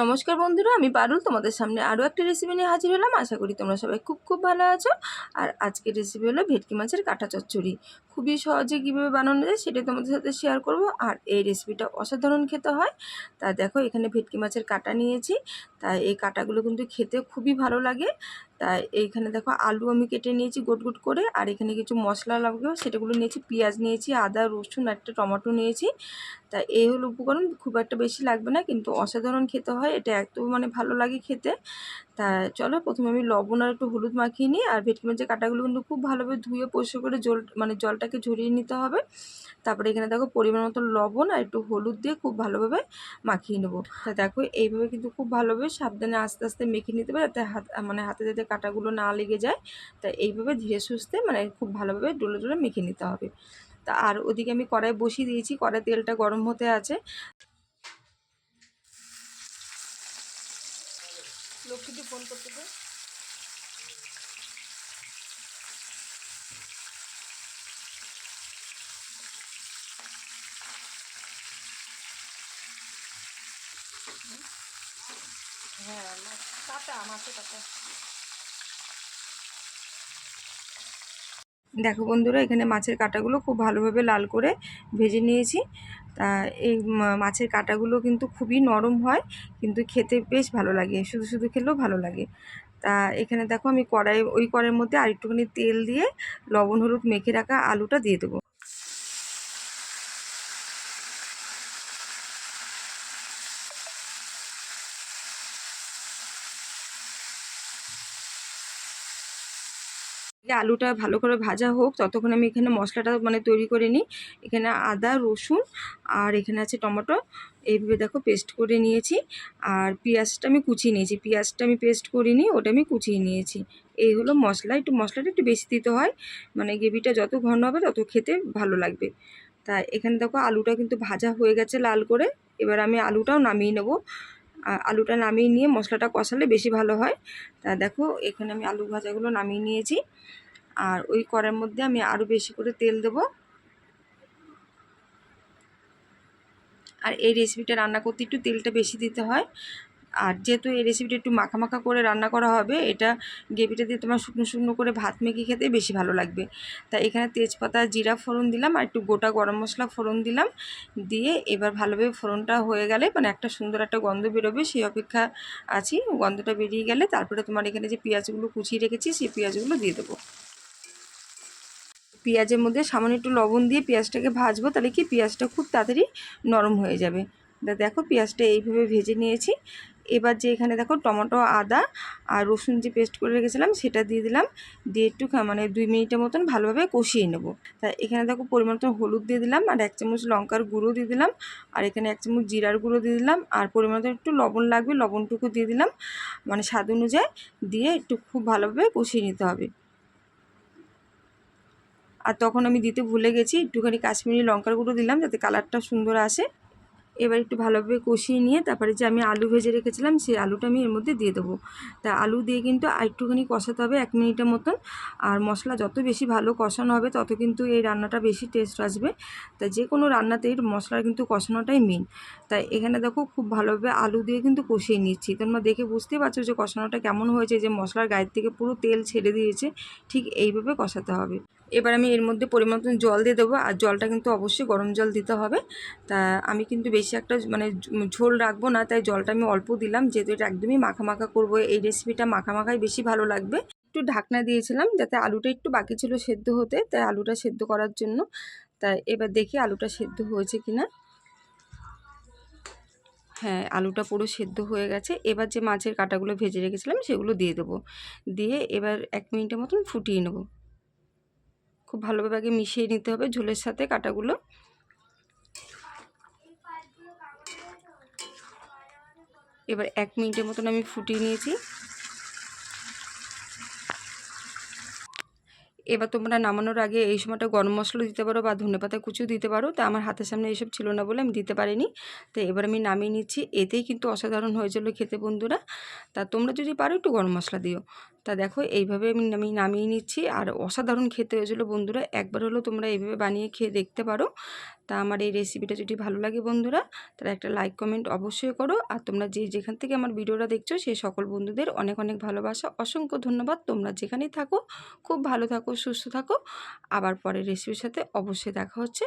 নমস্কার বন্ধুরা, আমি পারুল তোমাদের সামনে আরও একটা রেসিপি নিয়ে হাজির হলাম। আশা করি তোমরা সবাই খুব খুব ভালো আছো। আর আজকের রেসিপি হলো ভেটকি মাছের কাঁটা চচ্চড়ি। খুবই সহজে কীভাবে বানানো যায় সেটা তোমাদের সাথে শেয়ার করব। আর এই রেসিপিটা অসাধারণ খেতে হয়। তা দেখো, এখানে ভেটকি মাছের কাঁটা নিয়েছি। তাই এই কাঁটাগুলো কিন্তু খেতে খুবই ভালো লাগে। তাই এইখানে দেখো, আলু আমি কেটে নিয়েছি গোট গোট করে। আর এখানে কিছু মশলা লাগবে, সেটাগুলো নিয়েছি, পেঁয়াজ নিয়েছি, আদা, রসুন একটা টমেটো নিয়েছি। তা এই হলো উপকরণ, খুব একটা বেশি লাগবে না, কিন্তু অসাধারণ খেতে হয়। এটা এত মানে ভালো লাগে খেতে। তা চলো প্রথমে আমি লবণ আর একটু হলুদ মাখিয়ে নিই, আর ভেটকি মাছের কাঁটাগুলো কিন্তু খুব ভালোভাবে ধুয়ে পরিষ্কার করে জল মানে জলটাকে ঝরিয়ে নিতে হবে। তারপরে এখানে দেখো পরিমাণ মতো লবণ আর একটু হলুদ দিয়ে খুব ভালোভাবে মাখিয়ে নেব। তা দেখো এইভাবে কিন্তু খুব ভালোভাবে সাবধানে আস্তে আস্তে মেখে নিতে হবে যাতে হাত মানে হাতে যাতে কাঁটাগুলো না লেগে যায়। তা এইভাবে ধীরে সুস্থে মানে খুব ভালোভাবে ডলে ডলে মেখে নিতে হবে। তা আর ওদিকে আমি কড়াই বসিয়ে দিয়েছি কড়াই তেলটা গরম হতে আছে। লক্ষ্মীটি ফোন করতে দে। হ্যাঁ মাছ কাটা মাছের কাটা দেখো বন্ধুরা, এখানে মাছের কাঁটাগুলো খুব ভালোভাবে লাল করে ভেজে নিয়েছি তা এই মাছের কাঁটাগুলো কিন্তু খুবই নরম হয়, কিন্তু খেতে বেশ ভালো লাগে, শুধু শুধু খেলেও ভালো লাগে। তা এখানে দেখো আমি কড়াই ওই কড়াইয়ের মধ্যে আর একটুখানি তেল দিয়ে লবণ, হলুদ মেখে রাখা আলুটা দিয়ে দেবো। আলুটা ভালো করে ভাজা হোক, ততক্ষণ আমি এখানে মশলাটা মানে তৈরি করে নিই। এখানে আদা, রসুন আর এখানে আছে টমেটো। এইভাবে দেখো পেস্ট করে নিয়েছি। আর পেঁয়াজটা আমি কুচিয়ে নিয়েছি। পেঁয়াজটা আমি পেস্ট করিনি, ওটা আমি কুচিয়ে নিয়েছি। এই হলো মশলা। একটু মশলাটা একটু বেশি দিতে হয়। মানে গ্রেভিটা যত ঘন হবে, তত খেতে ভালো লাগবে। তা এখানে দেখো আলুটা কিন্তু ভাজা হয়ে গেছে লাল করে। এবার আমি আলুটাও নামিয়ে নেব। আলুটা নামিয়ে নিয়ে মশলাটা কষালে বেশি ভালো হয়। তা দেখো, এখানে আমি আলু ভাজাগুলো নামিয়ে নিয়েছি। আর ওই কড়ার মধ্যে আমি আরও বেশি করে তেল দেব। আর এই রেসিপিটা রান্না করতে একটু তেলটা বেশি দিতে হয়। আর যেহেতু এই রেসিপিটা একটু মাখা মাখা করে রান্না করা হবে, এটা গ্রেভিটা দিয়ে তোমার শুকনো শুকনো করে ভাত মেখে খেতে বেশি ভালো লাগবে। তা এখানে তেজপাতা, জিরা ফোড়ন দিলাম আর একটু গোটা গরম মশলা ফোড়ন দিলাম। দিয়ে এবার ভালোভাবে ফোড়নটা হয়ে গেলে মানে একটা সুন্দর একটা গন্ধ বেরোবে, সেই অপেক্ষা আছি। গন্ধটা বেরিয়ে গেলে তারপরে তোমার এখানে যে পেঁয়াজগুলো কুচিয়ে রেখেছি, সেই পেঁয়াজগুলো দিয়ে দেবো। পেঁয়াজের মধ্যে সামান্য একটু লবণ দিয়ে পেঁয়াজটাকে ভাজবো, তাহলে কি পেঁয়াজটা খুব তাড়াতাড়ি নরম হয়ে যাবে। দেখো পেঁয়াজটা এইভাবে ভেজে নিয়েছি। এবার যে এখানে দেখো টমেটো, আদা আর রসুন যে পেস্ট করে রেখেছিলাম, সেটা দিয়ে দিলাম। দিয়ে একটু মানে দুই মিনিটের মতন ভালোভাবে কষিয়ে নেব। তা এখানে দেখো পরিমাণ মতো হলুদ দিয়ে দিলাম আর এক চামচ লঙ্কার গুঁড়ো দিয়ে দিলাম। আর এখানে এক চামচ জিরার গুঁড়ো দিয়ে দিলাম। আর পরিমাণ মতো একটু লবণ লাগবে, লবণটুকু দিয়ে দিলাম। মানে স্বাদ অনুযায়ী দিয়ে একটু খুব ভালোভাবে কষিয়ে নিতে হবে। আর তখন আমি দিতে ভুলে গেছি, একটুখানি কাশ্মীরি লঙ্কার গুঁড়ো দিলাম যাতে কালারটা সুন্দর আসে। এবার একটু ভালোভাবে কষিয়ে নিয়ে তারপরে যে আমি আলু ভেজে রেখেছিলাম, সেই আলুটা আমি এর মধ্যে দিয়ে দেবো। তা আলু দিয়ে কিন্তু একটুখানি কষাতে হবে এক মিনিটের মতন। আর মশলা যত বেশি ভালো কষানো হবে, তত কিন্তু এই রান্নাটা বেশি টেস্ট আসবে। তা যে কোনো রান্নাতেই মশলার কিন্তু কষানোটাই মেন তাই এখানে দেখো খুব ভালোভাবে আলু দিয়ে কিন্তু কষিয়ে নিচ্ছি তোমরা দেখে বুঝতেই পারছ যে কষানোটা কেমন হয়েছে, যে মশলার গায়ের থেকে পুরো তেল ছেড়ে দিয়েছে, ঠিক এইভাবে কষাতে হবে। এবার আমি এর মধ্যে পরিমাণ মতন জল দিয়ে দেবো, আর জলটা কিন্তু অবশ্যই গরম জল দিতে হবে। তা আমি কিন্তু বেশি একটা মানে ঝোল রাখব না, তাই জলটা আমি অল্প দিলাম, যেহেতু এটা একদমই মাখা করব। এই রেসিপিটা মাখা মাখাই বেশি ভালো লাগবে। একটু ঢাকনা দিয়েছিলাম, যাতে আলুটা একটু বাকি ছিল সেদ্ধ হতে, তাই আলুটা সেদ্ধ করার জন্য। তাই এবার দেখি আলুটা সেদ্ধ হয়েছে কিনা। হ্যাঁ আলুটা পুরো সেদ্ধ হয়ে গেছে। এবার যে মাছের কাঁটাগুলো ভেজে রেখেছিলাম, সেগুলো দিয়ে দেবো। দিয়ে এবার এক মিনিটের মতন ফুটিয়ে নেব। খুব ভালোভাবে আগে মিশিয়ে নিতে হবে ঝোলের সাথে কাটাগুলো। এবার এক মিনিটের মতন আমি ফুটিয়ে নিয়েছি। এবার তোমরা নামানোর আগে এই সময়টা গরম মশলা দিতে পারো বা ধনে পাতা কুচিও দিতে পারো। তা আমার হাতের সামনে এইসব ছিল না বলে আমি দিতে পারিনি। তো এবার আমি নামিয়ে নিচ্ছি। এতেই কিন্তু অসাধারণ হয়েছিল খেতে বন্ধুরা। তা তোমরা যদি পারো একটু গরম মশলা দিও। তা দেখো এইভাবে আমি আমি নামিয়ে নিচ্ছি। আর অসাধারণ খেতে হয়েছিলো বন্ধুরা। একবার হলো তোমরা এইভাবে বানিয়ে খেয়ে দেখতে পারো। তা আমার এই রেসিপিটা যদি ভালো লাগে বন্ধুরা, তাহলে একটা লাইক কমেন্ট অবশ্যই করো। আর তোমরা যে যেখান থেকে আমার ভিডিওটা দেখছ সেই সকল বন্ধুদের অনেক অনেক ভালোবাসা, অসংখ্য ধন্যবাদ। তোমরা যেখানেই থাকো, খুব ভালো থাকো, সুস্থ থাকো। আবার পরের রেসিপির সাথে অবশ্যই দেখা হচ্ছে।